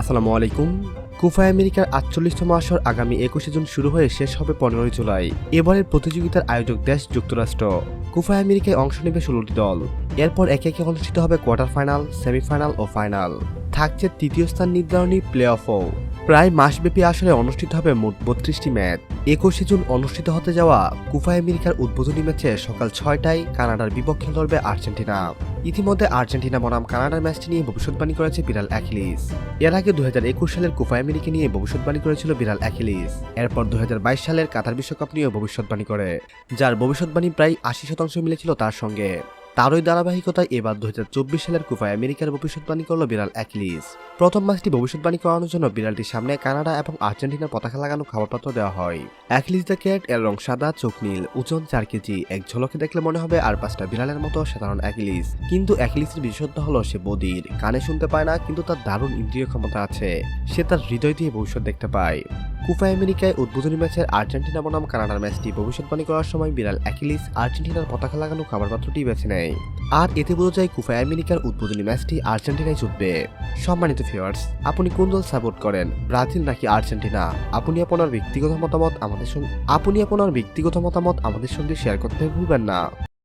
আসসালামু আলাইকুম। কুফা আমেরিকার আটচল্লিশতম আসর আগামী একুশে জুন শুরু হয়ে শেষ হবে পনেরোই জুলাই। এবারের প্রতিযোগিতার আয়োজক দেশ যুক্তরাষ্ট্র। কুফা আমেরিকায় অংশ নেবে ষোলোটি দল। এরপর একে একে অনুষ্ঠিত হবে কোয়ার্টার ফাইনাল, সেমিফাইনাল ও ফাইনাল। থাকছে তৃতীয় স্থান নির্ধারণী প্লে অফও প্রায় মাসব্যাপী আসরে অনুষ্ঠিত হবে মোট বত্রিশটি ম্যাচ। একুশে জুন অনুষ্ঠিত হতে যাওয়া কুফা আমেরিকার উদ্বোধনী ম্যাচে সকাল ছয়টায় কানাডার বিপক্ষে লড়বে আর্জেন্টিনা। ইতিমধ্যে আর্জেন্টিনা বনাম কানাডার ম্যাচটি নিয়ে ভবিষ্যৎবাণী করেছে বিড়াল অ্যাকিলিস। এর আগে দু হাজার একুশ সালের কোপা আমেরিকা নিয়ে ভবিষ্যৎবাণী করেছিল বিড়াল অ্যাকিলিস। এরপর দু হাজার বাইশ সালের কাতার বিশ্বকাপ নিয়েও ভবিষ্যৎবাণী করে, যার ভবিষ্যৎবাণী প্রায় আশি শতাংশ মিলেছিল তার সঙ্গে। তারই ধারাবাহিকতায় এবার দু হাজার চব্বিশ সালের কুফায় আমেরিকার ভবিষ্যৎবাণী করল বিড়াল অ্যাকিলিস। প্রথম ম্যাচটি ভবিষ্যৎবাণী করানোর জন্য বিড়ালটির সামনে কানাডা এবং আর্জেন্টিনার পতাকা লাগানো খাবারপত্র দেওয়া হয়। অ্যাকিলিস দ্য ক্যাট এর রং সাদা, চোখ নীল ওজন চার কেজি, এক ঝলকে দেখলে মনে হবে আর পাঁচটা বিড়ালের মতো সাধারণ অ্যাকিলিস। কিন্তু অ্যাকিলিসের বিশেষত্ব হলো সে বদির, কানে শুনতে পায় না, কিন্তু তার দারুণ ইন্দ্রিয় ক্ষমতা আছে। সে তার হৃদয় দিয়ে ভবিষ্যৎ দেখতে পায়। কুফা আমেরিকায় উদ্বোধনী ম্যাচের আর্জেন্টিনা বনাম কানাডার ম্যাচটি ভবিষ্যৎবাণী করার সময় বিড়াল অ্যাকিলিস আর্জেন্টিনার পতাকা লাগানো খাবার পাত্রটি বেছে নেয় আর এতে বোঝা যায় কুফা আমেরিকার উদ্বোধনী ম্যাচটি আর্জেন্টিনায় জিতবে সম্মানিত ভিউয়ার্স আপনি কোন দল সাপোর্ট করেন? ব্রাজিল নাকি আর্জেন্টিনা? আপনি আপনার ব্যক্তিগত মতামত আমাদের সঙ্গে আপনি আপনার ব্যক্তিগত মতামত আমাদের সঙ্গে শেয়ার করতে ভুলবেন না।